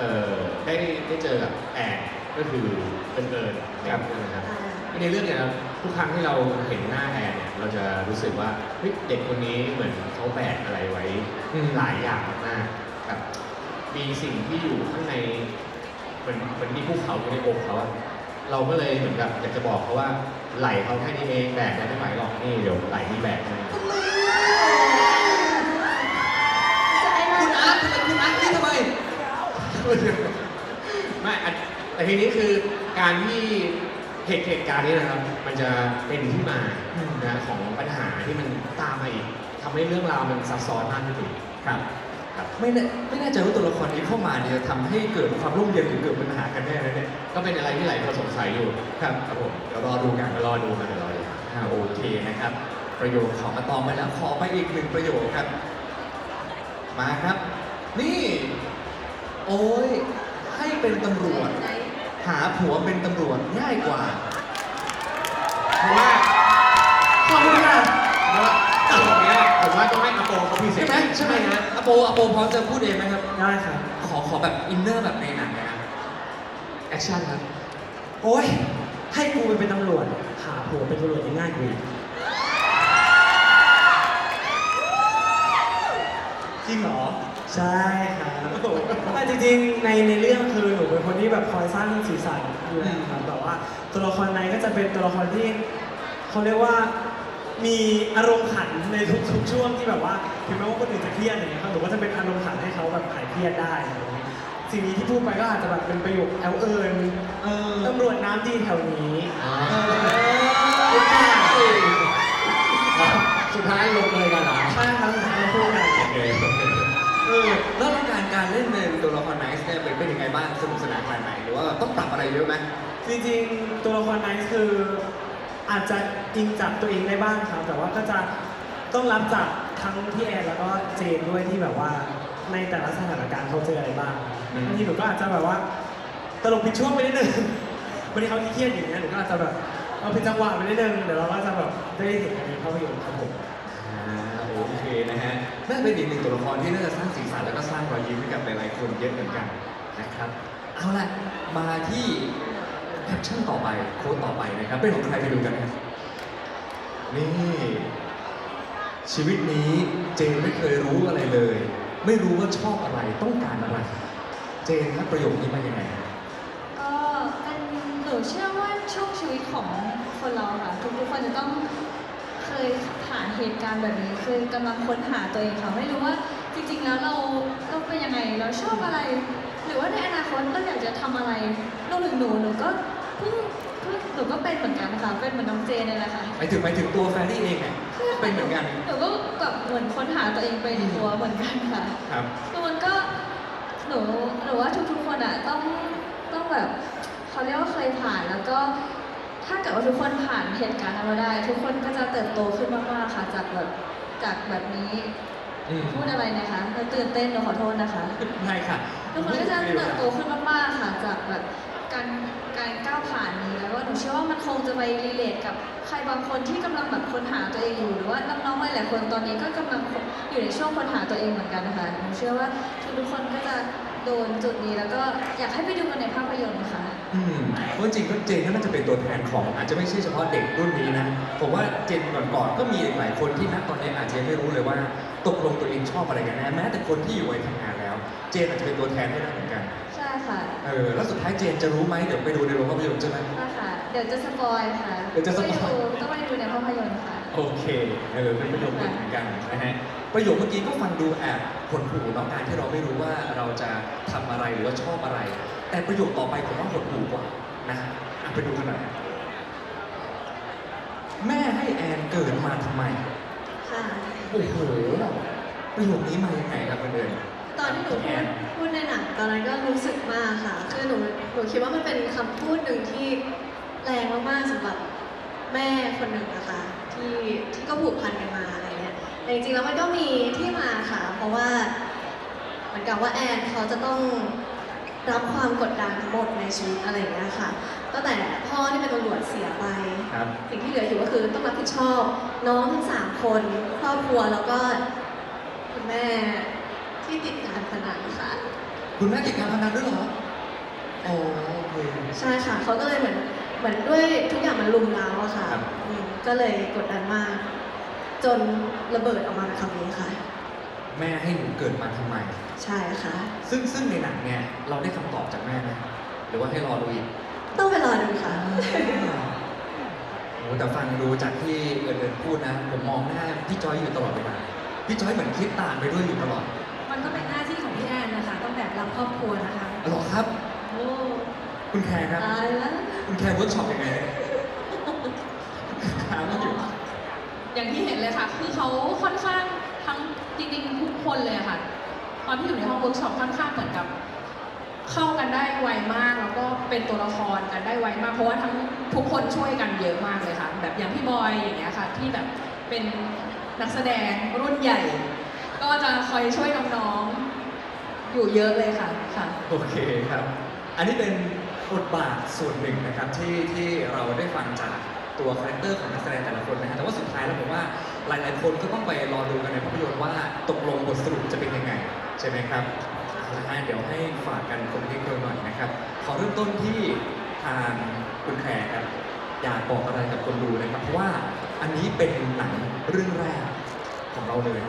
เอ่อได้ได้เจอกับแอนก็คือเอิญเอิญครับนะครับในเรื่องเนี่ยครับทุกครั้งที่เราเห็นหน้าแอนเนี่ยเราจะรู้สึกว่าเฮ้ยเด็กคนนี้เหมือนเขาแบกอะไรไว้อืมหลายอย่างมากๆแบบมีสิ่งที่อยู่ข้างในเหมือนเหมือนมีภูเขาอยู่ในอกเขาอะเราก็เลยเหมือนกับอยากจะบอกเขาว่าไหลเขาแค่นี้เองแบกได้ไม่ไหวหรอกนี่เดี๋ยวไหลนี่แบกให้ จะไอ้ คุณ เรา อาร์ตทำไมคุณอาร์ตนี่ทำไม ไม่อันแต่ ทีนี้คือการที่เหตุเหตุการณ์นี้นะครับ มันจะเป็นที่มาอืมนะของปัญหาที่มันตามมาอีกทำให้เรื่องราวมันซับซ้อนมากขึ้นอีกครับครับไม่แน่ไม่แน่ใจว่าตัวละครนี้เข้ามาเนี่ยจะทำให้เกิดความร่มเย็นหรือเกิดปัญหากันแน่นะเนี่ยก็เป็นอะไรที่หลายคนสงสัยอยู่ครับครับผมเดี๋ยวรอดูกัน รอดูกันเดี๋ยวรอดูอ่าโอเคนะครับ ประโยคของมาตอมไปแล้วขอไปอีกหนึ่งประโยคครับ มาครับ นี่ โอ้ยให้เป็นตำรวจ หาผัวเป็นตำรวจง่ายกว่าเพราะว่าขอบคุณค่ะเพราะว่าตรงเนี้ยผมว่าต้องให้อโปเขาพิเศใช่ษไหมใช่ไหมฮะอโปอโปพร้อมจะพูดเองไหมครับ ได้ครับ ขอขอแบบอินเนอร์แบบในหนังนะครับแอคชั่นครับโอ้ยให้กูไปเป็นตำรวจ หาผัวเป็นตำรวจยังง่ายกว่าอีกจริงเหรอ ใช่ครับแต่จริงๆในในเรื่องคือหนูเป็นคนที่แบบคอยสร้างสีสันอยู่แล้วครับแบบว่าตัวละครในก็จะเป็นตัวละครที่เขาเรียกว่ามีอารมณ์ขันในทุกๆช่วงที่แบบว่าถึงแม้ว่าคนอื่นจะเครียดอย่างเงี้ยครับหนูก็จะเป็นอารมณ์ขันให้เขาแบบหายเครียดได้อะไรอย่างเงี้ยสิ่งนี้ที่พูดไปก็อาจจะแบบเป็นประโยคแอลเอิญเออตำรวจน้ำดีแถวนี้อ๋อเออสุดท้ายลงเลยกันเหรอใช่ครับเราพูดกันโอเค เออแล้วการการเล่นเป็นตัวละครไนซ์เนี่ยเป็นเป็นยังไงบ้างสนุกสนานขนาดไหนหรือว่าต้องปรับอะไรเยอะไหม จริงๆ ตัวละครไนท์คือ อาจจะอิงจากตัวเองได้บ้างครับแต่ว่าก็จะต้องรับจากทั้งพี่แอนแล้วก็เจนด้วยที่แบบว่าในแต่ละสถานการณ์เขาเจออะไรบ้างบางทีหนูก็อาจจะแบบว่าตลกผิดช่วงไปนิดนึงวันนี้เขาเครียดอย่างเงี้ยหนูก็อาจจะแบบเอาผิดจังหวะไปนิดนึงเดี๋ยวเราก็จะแบบได้เห็นกันในภาพยนตร์ครับผม อ่าโอเคนะฮะ น่าเป็นอีกหนึ่งตัวละครที่น่าจะสร้างสีสันแล้วก็สร้างรอยยิ้มให้กับหลายๆคนเยอะเหมือนกันนะครับ เอาละมาที่แคปชั่นต่อไปโค้ดต่อไปนะครับ เป็นของใครไปดูกันครับนี่ ชีวิตนี้เจนไม่เคยรู้อะไรเลย ไม่รู้ว่าชอบอะไรต้องการอะไร เจนครับประโยคนี้มายังไงครับก็เป็นหนูเชื่อว่าช่วงชีวิตของคนเราค่ะทุกๆคนจะต้อง เคยผ่านเหตุการณ์แบบนี้ คือกำลังค้นหาตัวเองค่ะไม่รู้ว่าจริง ๆ แล้วเราเราเป็นยังไงเราชอบอะไร หรือว่าในอนาคตเราอยากจะทำอะไรรวมถึงหนูหนูก็เพิ่งเพิ่งหนูก็เป็นเหมือนกันค่ะเป็นเหมือนน้องเจนนี่แหละค่ะหมายถึงหมายถึงตัวแฟนนี่เองไงเป็นเหมือนกันหนูก็แบบเหมือนค้นหาตัวเองไปในตัวเหมือนกันค่ะครับ คือมันก็หนูหนูว่าทุกๆคนอะต้องต้องแบบเขาเรียกว่าเคยผ่านแล้วก็ ถ้าเกิดว่าทุกคนผ่านเหตุการณ์นั้นมาได้ ทุกคนก็จะเติบโตขึ้นมากๆค่ะ จากแบบจากแบบนี้อืมพูดอะไรนะคะเราตื่นเต้นหนูขอโทษนะคะไม่ค่ะทุกคนก็จะเติบโตขึ้นมากๆค่ะจากแบบการการก้าวผ่านนี้แล้วว่าหนูเชื่อว่ามันคงจะไปรีเลทกับใครบางคนที่กำลังแบบค้นหาตัวเองอยู่หรือว่าน้องๆหลายๆคนตอนนี้ก็กำลังอยู่ในช่วงค้นหาตัวเองเหมือนกันนะคะหนูเชื่อว่าทุกๆคนก็จะโดนจุดนี้แล้วก็อยากให้ไปดูกันในภาพยนตร์ค่ะ อืมเพราะจริงๆก็เจนก็น่าจะเป็นตัวแทนของอาจจะไม่ใช่เฉพาะเด็กรุ่นนี้นะ ผมว่าเจนก่อนๆก็มีหลายคนที่ณตอนนี้อาจจะยังไม่รู้เลยว่า ตกลงตัวเองชอบอะไรกันแน่แม้แต่คนที่อยู่วัยทำงานแล้ว เจนอาจจะเป็นตัวแทนให้ได้เหมือนกันใช่ค่ะเออแล้วสุดท้ายเจนจะรู้ไหมเดี๋ยวไปดูในโรงภาพยนตร์ใช่ไหม ใช่ค่ะ เดี๋ยวจะสปอยค่ะเดี๋ยวจะสปอยต้องไปดูต้องไปดูในภาพยนตร์ค่ะ โอเค เออ เป็นประโยคเหมือนกันนะฮะ ประโยคเมื่อกี้ก็ฟังดูแอบผลผูเนาะการที่เราไม่รู้ว่าเราจะทำอะไรหรือว่าชอบอะไร แต่ประโยคต่อไปผมว่าหดหูกว่านะอะไปดูกันหน่อยแม่ให้แอนเกิดมาทำไม ค่ะ โอ้โหประโยคนี้มายังไงครับเพื่อนตอนที่หนูแอพูดนพูดในหนังตอนนั้นก็รู้สึกมากค่ะ คือหนูหนูคิดว่ามันเป็นคำพูดหนึ่งที่แรงมากๆสำหรับแม่คนหนึ่งนะคะที่ที่ก็ผูกพันกันมาอะไรเงี้ยแต่จริงๆแล้วมันก็มีที่มาค่ะ เพราะว่าเหมือนกับว่าแอนเขาจะต้อง รับความกดดันทั้งหมดในชีวิตอะไรอย่างเงี้ยค่ะตั้งแต่พ่อที่เป็นตำรวจเสียไป ครับ สิ่งที่เหลืออยู่ก็คือต้องรับผิดชอบ น้องทั้งสามคนครอบครัวแล้วก็คุณแม่ที่ติดการพนันค่ะ คุณแม่ติดการพนันด้วยเหรออ๋อโอเค ใช่ค่ะเขาก็เลยเหมือนเหมือนด้วยทุกอย่างมันลุมเล้าอะค่ะครับ อืมก็เลยกดดันมาก จนระเบิดออกมาเป็นคำนี้ค่ะ แม่ให้หนูเกิดมาทำไม ใช่ค่ะ ซึ่งซึ่งในหนังเนี่ยเราได้คำตอบจากแม่ไหมหรือว่าให้รอดูอีกต้องไปรอดูค่ะ โอ้แต่ฟังดูจากที่เอิญเอิญพูดนะผมมองหน้าพี่จอยอยู่ตลอดเวลาพี่จอยเหมือนคิดตามไปด้วยอยู่ตลอดมันก็เป็นหน้าที่ของพี่แอนนะคะ ต้องแบบรับครอบครัวนะคะ หรอครับ โอ้คุณแคร์ครับ ตายแล้วคุณแคร์เวิร์กช็อปยังไงถามมันอยู่ อย่างที่เห็นเลยค่ะ คือเขาค่อนข้าง ทั้งจริงๆทุกคนเลยอะค่ะ ตอนที่อยู่ในห้องเวิร์กช็อปค่อนข้างเหมือนกับ เข้ากันได้ไวมากแล้วก็เป็นตัวละครกันได้ไวมากเพราะว่าทั้งทุกคนช่วยกันเยอะมากเลยค่ะ แบบอย่างพี่บอยอย่างเงี้ยค่ะ ที่แบบเป็นนักแสดงรุ่นใหญ่ ก็จะคอยช่วยน้องๆอยู่เยอะเลยค่ะค่ะ โอเคครับ อันนี้เป็นบทบาทส่วนหนึ่งนะครับที่ที่เราได้ฟังจากตัวคาแรคเตอร์ของนักแสดงแต่ละคนนะฮะแต่ว่าสุดท้ายแล้วผมว่า หลายๆ คนก็ต้องไปรอดูกันในภาพยนตร์ว่าตกลงบทสรุปจะเป็นยังไง ใช่ไหมครับนะฮะเดี๋ยวให้ฝากกันคนเล็กๆหน่อยนะครับ ขอเริ่มต้นที่ทางคุณแขกครับอยากบอกอะไรกับคนดูนะครับเพราะว่าอันนี้เป็นหนังเรื่องแรกของเราเลย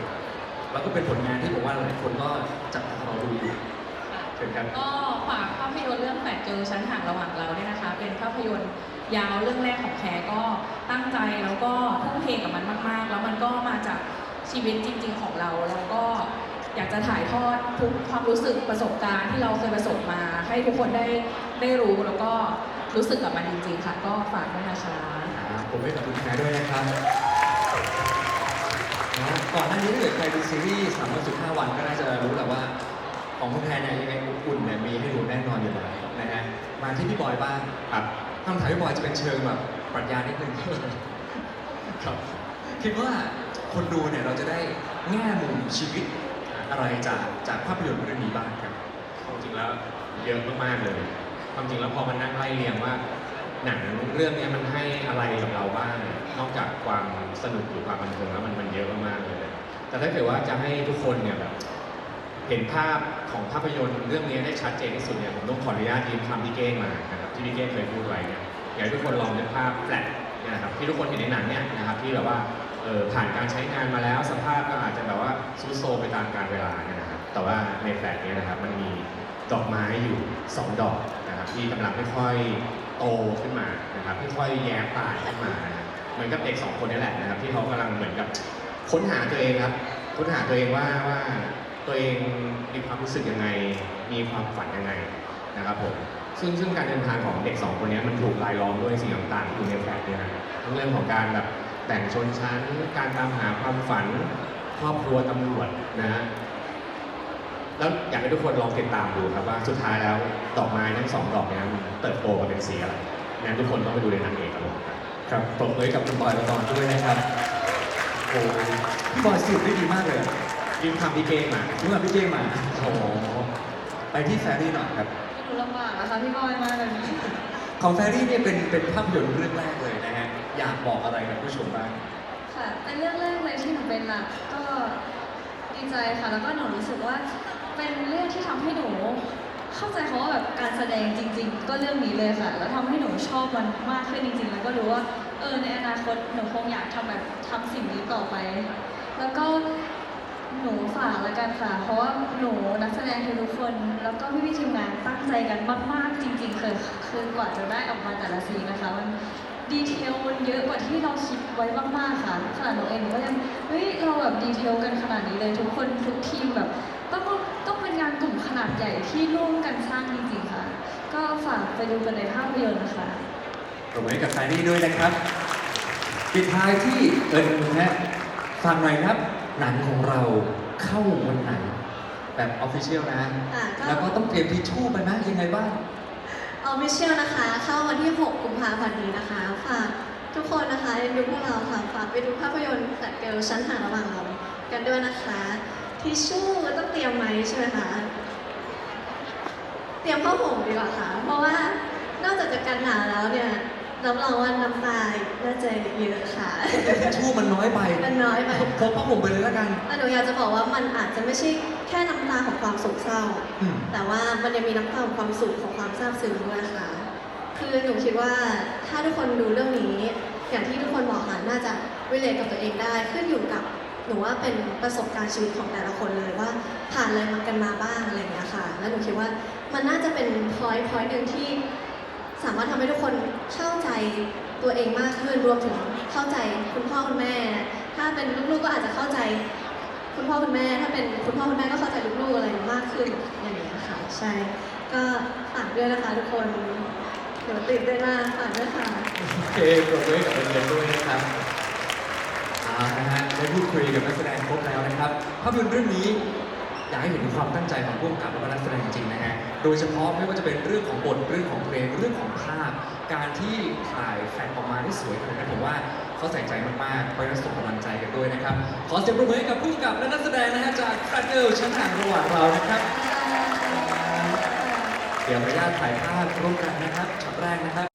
แล้วก็เป็นผลงานที่ผมว่าหลายคนก็จะรอดูอยู่เชิญครับ ก็ฝากภาพยนตร์เรื่องแปดเจอชั้นห่างระหว่างเราเนี่ยนะคะ เป็นภาพยนตร์ ยาวเรื่องแรกของแคร์ก็ตั้งใจแล้วก็ทุ่มเทกับมันมากๆ แล้วมันก็มาจากชีวิตจริง ๆ ของเรา แล้วก็อยากจะถ่ายทอดทุกความรู้สึกประสบการณ์ที่เราเคยประสบมา ให้ทุกคนได้ได้รู้แล้วก็รู้สึกกับมันจริง ๆ ค่ะ ก็ฝากด้วยนะคะครับผมให้กับคุณแคร์ด้วยนะครับนะก่อนหน้านี้ถ้าเกิดใครดูซีรีส์3วัน15วันก็น่าจะรู้แหละว่าของคุณแคร์เนี่ยยังไงอบอุ่นเนี่ยมีให้ดูแน่นอนอยู่แล้วนะฮะมาที่พี่บอยบ้างครับ คำถามพี่บอยจะเป็นเชิงแบบปรัชญานิดนึงครับคิดว่าคนดูเนี่ยเราจะได้แง่มุมชีวิตอะไรจากจากภาพยนตร์เรื่องนี้บ้างครับความจริงแล้วเยอะมากๆเลย ความจริงแล้วพอมันนั่งไล่เรียงว่า หนังเรื่องนี้มันให้อะไรกับเราบ้างนอกจากความสนุกหรือความบันเทิงแล้วมันมันเยอะมากๆเลย แต่ถ้าเกิดว่าจะให้ทุกคนเนี่ยแบบเห็นภาพของภาพยนตร์เรื่องนี้ได้ชัดเจนที่สุดเนี่ยผมต้องขออนุญาตยืมคำพี่เก้งมาครับ ที่พี่เก้เคยพูดไว้เนี่ยอยากให้ทุกคนลองนึกภาพแฟลชเนี่ยนะครับที่ทุกคนเห็นในหนังเนี่ยนะครับที่แบบว่าเออผ่านการใช้งานมาแล้วสภาพก็อาจจะแบบว่าซุดโซมไปตามกาลเวลาเนี่ยนะครับแต่ว่าในแฟลชเนี่ยนะครับมันมีดอกไม้อยู่สองดอกนะครับที่กำลังค่อยๆโตขึ้นมานะครับค่อยๆแย้มตายขึ้นมานะครับเหมือนกับเด็กสองคนนี่แหละนะครับที่เขากำลังเหมือนกับค้นหาตัวเองครับค้นหาตัวเองว่าว่าตัวเองมีความรู้สึกยังไง มีความฝันยังไงนะครับผม ซึ่งซึ่งการเดินทางของเด็กสองคนนี้มันถูกรายล้อมด้วยสิ่งต่างๆที่อยู่ในแฟลชเนี่ยนะทั้งเรื่องของการแบบแบ่งชนชั้น การตามหาความฝันครอบครัวตำรวจนะฮะแล้วอยากให้ทุกคนลองติดตามดูครับว่าสุดท้ายแล้วดอกไม้ทั้งสองดอกเนี้มันเติบโตมาเป็นสีอะไรงั้นทุกคนต้องไปดูในหนังเองครับผมครับปรบมือให้กับคุณบอยประกรณ์ด้วยนะครับโอ้พี่บอยสืบได้ดีมากเลยยืมคำพี่เก้งมาเมื่อพี่เก้งมาโอ้โหไปที่แฟรี่หน่อยครับ หนูลำบากนะคะพี่บอยมาแบบนี้ของแฟรี่เนี่ยเป็นเป็นภาพยนตร์เรื่องแรกเลยนะฮะ อยากบอกอะไรกับผู้ชมบ้าง ค่ะเป็นเรื่องแรกเลยที่หนูเป็นหลักก็ดีใจค่ะ แล้วก็หนูรู้สึกว่าเป็นเรื่องที่ทำให้หนู เข้าใจเขาว่าแบบการแสดงจริง ๆ ก็เรื่องนี้เลยค่ะ แล้วทำให้หนูชอบมันมากขึ้นจริง ๆ แล้วก็รู้ว่าเออในอนาคตหนูคงอยากทำแบบทำสิ่งนี้ต่อไปค่ะแล้วก็ หนูฝากแล้วกันค่ะ เพราะว่าหนูนักแสดงทุกคน แล้วก็พี่ๆทีมงานตั้งใจกันมาก ๆ จริงๆคือคือกว่าจะได้ออกมาแต่ละซีนนะคะ มันดีเทลมันเยอะกว่าที่เราคิดไว้มากๆค่ะขนาดหนูเองหนูก็ยังเฮ้ยเราแบบดีเทลกันขนาดนี้เลยทุกคนทุกทีมแบบต้องต้องเป็นงานกลุ่มขนาดใหญ่ที่ร่วมกันสร้างจริงๆค่ะ ก็ฝากไปดูกันในภาพยนตร์นะคะ ปรบมือให้กับแฟรี่ด้วยนะครับ ปิดท้ายที่เอิญนะฟังหน่อยครับ หนังของเราเข้าวันไหน แบบออฟฟิเชียลนะ อะก็ แล้วก็ต้องเตรียมทิชชู่ไปนะยังไงบ้าง ออฟฟิเชียลนะคะ เข้าวันที่ 6 กุมภาพันธ์นี้นะคะ ฝากทุกคนนะคะเอ็นดูพวกเราค่ะ ฝากไปดูภาพยนตร์แฟลตเกิลชั้นห่างระหว่างเรากันด้วยนะคะ ทิชชู่ก็ต้องเตรียมไหมใช่ไหมคะ เตรียมผ้าห่มดีกว่าค่ะ เพราะว่านอกจากจะกันหนาวแล้วเนี่ย รับรองว่าน้ำตาน่าจะเยอะค่ะ ทิชชู่มันน้อยไปมันน้อยไป พกผ้าห่มไปเลยแล้วกัน แต่หนูอยากจะบอกว่ามันอาจจะไม่ใช่แค่น้ำตาของความโศกเศร้า อืม แต่ว่ามันยังมีน้ำตาของความสุขของความซาบซึ้งด้วยค่ะ คือหนูคิดว่าถ้าทุกคนดูเรื่องนี้ อย่างที่ทุกคนบอกค่ะน่าจะวิเลตกับตัวเองได้ ขึ้นอยู่กับหนูว่าเป็นประสบการณ์ชีวิตของแต่ละคนเลยว่าผ่านอะไรมากันมาบ้างอะไรอย่างเงี้ยค่ะ แล้วหนูคิดว่ามันน่าจะเป็นพอยต์พอยต์หนึ่งที่ สามารถทำให้ทุกคนเข้าใจตัวเองมากขึ้นรวมถึงเข้าใจคุณพ่อคุณแม่ ถ้าเป็นลูกๆก็อาจจะเข้าใจ คุณพ่อคุณแม่ ถ้าเป็นคุณพ่อคุณแม่ก็เข้าใจลูกๆอะไรมากขึ้นอย่างนี้ค่ะใช่ก็ฝากด้วยนะคะทุกคนเดี๋ยวติดด้วยมากฝากด้วยค่ะโอเคปรบมือกับเรียนด้วยนะครับเอานะฮะได้พูดคุยกับนักแสดงครบแล้วนะครับภาพยนตร์เรื่องนี้ อยากให้เห็นความตั้งใจของผู้กำกับและก็นักแสดงจริงๆนะฮะ โดยเฉพาะไม่ว่าจะเป็นเรื่องของบทเรื่องของเพลงเรื่องของภาพ การที่ถ่ายแฟนออกมาได้สวยขนาดนั้นผมว่าเขาใส่ใจมากๆเพราะฉะนั้นส่งกำลังใจกันด้วยนะครับ ขอเสียงปรบมือให้กับผู้กำกับและนักแสดงนะฮะจากคาเกิลชั้นห่างระหว่างเรานะครับ เดี๋ยวขออนุญาตถ่ายภาพร่วมกันนะครับช็อตแรกนะครับ